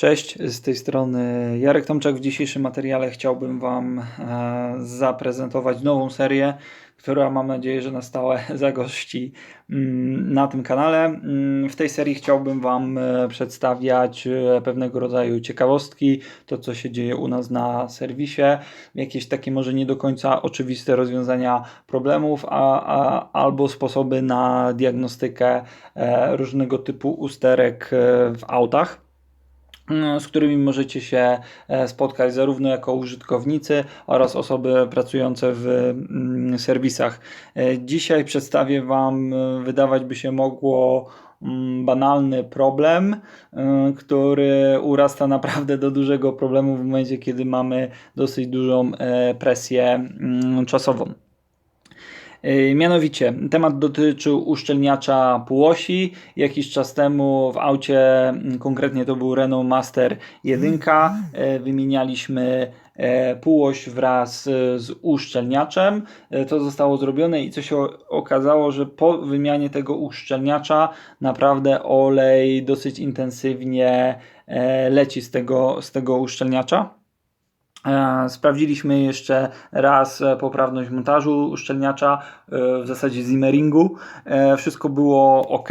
Cześć, z tej strony Jarek Tomczak. W dzisiejszym materiale chciałbym Wam e, zaprezentować nową serię, która mam nadzieję, że na stałe zagości mm, na tym kanale. Mm, W tej serii chciałbym Wam e, przedstawiać e, pewnego rodzaju ciekawostki, to co się dzieje u nas na serwisie, jakieś takie może nie do końca oczywiste rozwiązania problemów, a, a, albo sposoby na diagnostykę różnego typu usterek w autach z którymi możecie się e, spotkać zarówno jako użytkownicy oraz osoby pracujące w mm, serwisach. E, Dzisiaj przedstawię Wam, e, wydawać by się mogło, mm, banalny problem, który urasta naprawdę do dużego problemu w momencie, kiedy mamy dosyć dużą presję mm, czasową. Yy, Mianowicie, temat dotyczył uszczelniacza półosi. Jakiś czas temu w aucie, mm, konkretnie to był Renault Master 1, e, wymienialiśmy e, półoś wraz e, z uszczelniaczem. E, To zostało zrobione i co się okazało, że po wymianie tego uszczelniacza naprawdę olej dosyć intensywnie e, leci z tego, z tego uszczelniacza. E, Sprawdziliśmy jeszcze raz e, poprawność montażu uszczelniacza, e, w zasadzie zimmeringu. Wszystko było ok.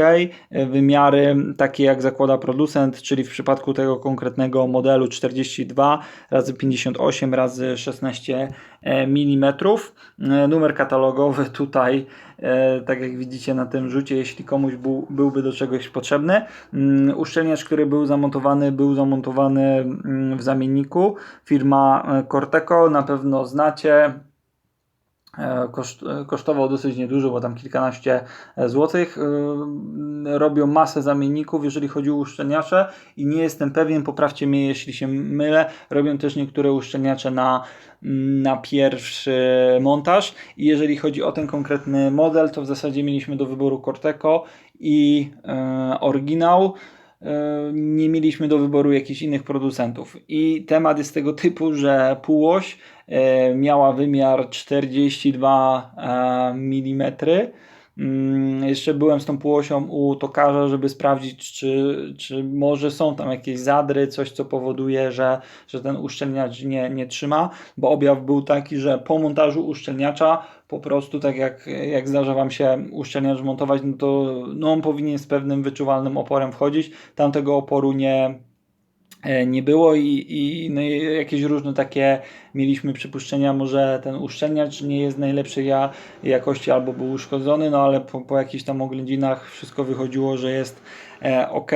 Wymiary takie jak zakłada producent, czyli w przypadku tego konkretnego modelu 42 razy 58 razy 16 mm. Numer katalogowy tutaj, e, tak jak widzicie na tym rzucie, jeśli komuś był, byłby do czegoś potrzebny. Mm, Uszczelniacz, który był zamontowany, był zamontowany mm, w zamienniku. Firma Corteco, na pewno znacie. E, Koszt, e, kosztował dosyć niedużo, bo tam kilkanaście e, złotych. Robią masę zamienników, jeżeli chodzi o uszczelniacze i nie jestem pewien, poprawcie mnie jeśli się mylę, robią też niektóre uszczelniacze na, na pierwszy montaż i jeżeli chodzi o ten konkretny model, to w zasadzie mieliśmy do wyboru Corteco i e, oryginał nie mieliśmy do wyboru jakichś innych producentów. I temat jest tego typu, że półoś e, miała wymiar 42 mm. Mm, Jeszcze byłem z tą półosią u tokarza, żeby sprawdzić, czy, czy może są tam jakieś zadry, coś co powoduje, że, że ten uszczelniacz nie, nie trzyma, bo objaw był taki, że po montażu uszczelniacza po prostu tak jak, jak zdarza Wam się uszczelniacz montować, no to no on powinien z pewnym wyczuwalnym oporem wchodzić. Tam tego oporu nie, nie było i, i no jakieś różne takie mieliśmy przypuszczenia, może ten uszczelniacz nie jest najlepszej ja, jakości albo był uszkodzony, no ale po, po jakichś tam oględzinach wszystko wychodziło, że jest e, ok.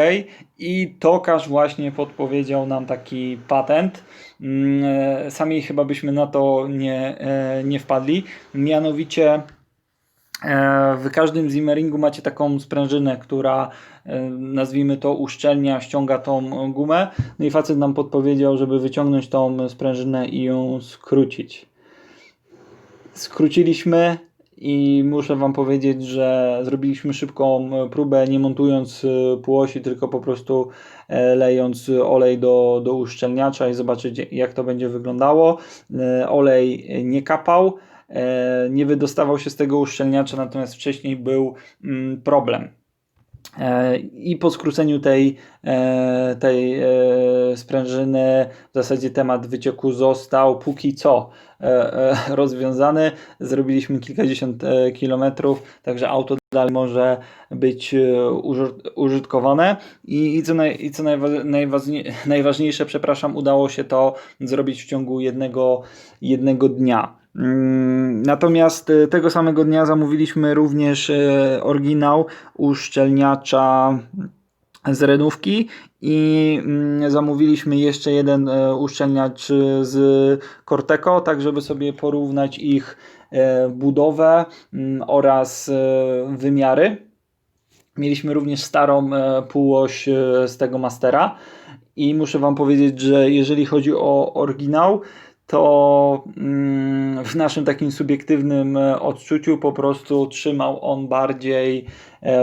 I tokarz właśnie podpowiedział nam taki patent. Mm, e, Sami chyba byśmy na to nie, e, nie wpadli. Mianowicie E, W każdym zimmeringu macie taką sprężynę, która e, nazwijmy to uszczelnia, ściąga tą gumę. No i facet nam podpowiedział, żeby wyciągnąć tą sprężynę i ją skrócić. Skróciliśmy i muszę Wam powiedzieć, że zrobiliśmy szybką próbę, nie montując e, półosi, tylko po prostu e, lejąc olej do, do uszczelniacza i zobaczyć jak to będzie wyglądało. E, Olej nie kapał e, nie wydostawał się z tego uszczelniacza, natomiast wcześniej był mm, problem. E, I po skróceniu tej, e, tej e, sprężyny w zasadzie temat wycieku został póki co e, e, rozwiązany. Zrobiliśmy kilkadziesiąt e, kilometrów, także auto dalej może być e, użyt- użytkowane. I, i co, naj, i co najwa- najważnie, najważniejsze, przepraszam, udało się to zrobić w ciągu jednego, jednego dnia. Mm, Natomiast e, tego samego dnia zamówiliśmy również e, oryginał uszczelniacza z renówki i mm, zamówiliśmy jeszcze jeden e, uszczelniacz z Corteco, tak żeby sobie porównać ich budowę mm, oraz wymiary. Mieliśmy również starą półoś z tego Mastera i muszę Wam powiedzieć, że jeżeli chodzi o oryginał, to mm, w naszym takim subiektywnym e, odczuciu po prostu trzymał on bardziej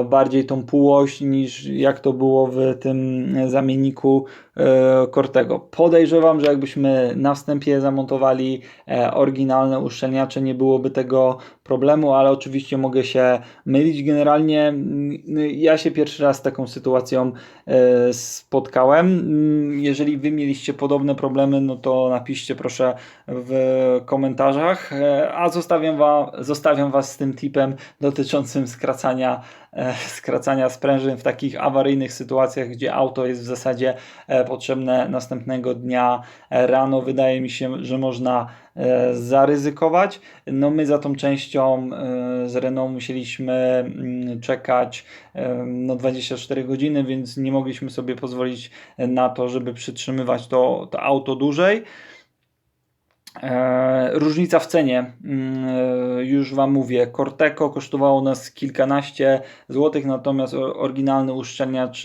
bardziej tą półość niż jak to było w tym zamienniku e, Cortego. Podejrzewam, że jakbyśmy na wstępie zamontowali e, oryginalne uszczelniacze, nie byłoby tego problemu, ale oczywiście mogę się mylić. Generalnie mm, ja się pierwszy raz z taką sytuacją e, spotkałem. Mm, Jeżeli Wy mieliście podobne problemy, no to napiszcie proszę w komentarzach, e, a zostawiam, zostawiam Was z tym tipem dotyczącym skracania, e, skracania sprężyn w takich awaryjnych sytuacjach, gdzie auto jest w zasadzie e, potrzebne następnego dnia e, rano. Wydaje mi się, że można e, zaryzykować. No my za tą częścią e, z Renault musieliśmy mm, czekać e, no 24 godziny, więc nie mogliśmy sobie pozwolić na to, żeby przytrzymywać to, to auto dłużej. E, różnica w cenie, mm, e, już Wam mówię, Corteco kosztowało nas kilkanaście złotych, natomiast oryginalny uszczelniacz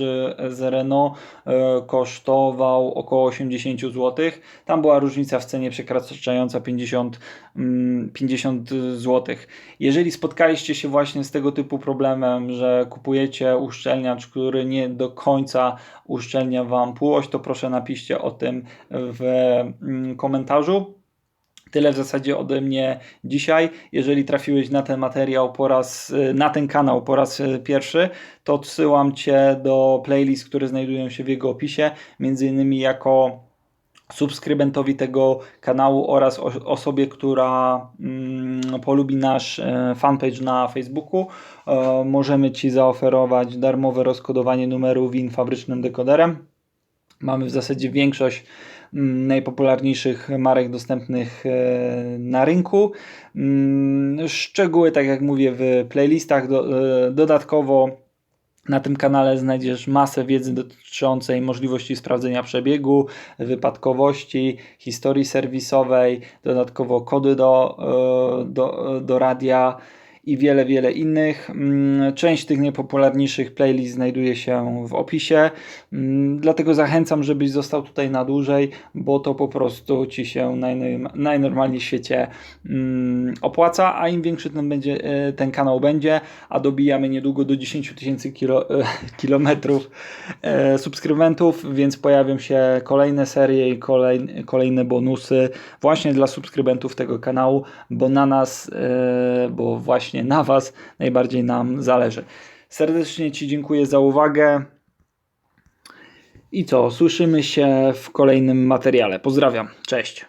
z Renault e, kosztował około 80 złotych. Tam była różnica w cenie przekraczająca 50, mm, 50 złotych. Jeżeli spotkaliście się właśnie z tego typu problemem, że kupujecie uszczelniacz, który nie do końca uszczelnia Wam półość, to proszę napiszcie o tym w mm, komentarzu. Tyle w zasadzie ode mnie dzisiaj. Jeżeli trafiłeś na ten materiał po raz, y, na ten kanał po raz y, pierwszy, to odsyłam Cię do playlist, które znajdują się w jego opisie, między innymi jako subskrybentowi tego kanału oraz osobie, która mm, polubi nasz e, fanpage na Facebooku. E, możemy Ci zaoferować darmowe rozkodowanie numeru WIN fabrycznym dekoderem. Mamy w zasadzie większość najpopularniejszych marek dostępnych e, na rynku. Mm, Szczegóły, tak jak mówię, w playlistach. E, dodatkowo na tym kanale znajdziesz masę wiedzy dotyczącej możliwości sprawdzenia przebiegu, wypadkowości, historii serwisowej, dodatkowo kody do, e, do, do radia i wiele, wiele innych. Mm, Część tych najpopularniejszych playlist znajduje się w opisie, Mm, dlatego zachęcam, żebyś został tutaj na dłużej, bo to po prostu Ci się najnorm- najnormalniej w świecie mm, opłaca, a im większy ten, będzie, e, ten kanał będzie, a dobijamy niedługo do 10 tysięcy kilo, e, kilometrów e, subskrybentów, więc pojawią się kolejne serie i kolej, kolejne bonusy właśnie dla subskrybentów tego kanału, bo na nas, bo właśnie na Was najbardziej nam zależy. Serdecznie Ci dziękuję za uwagę. I co, słyszymy się w kolejnym materiale. Pozdrawiam, cześć.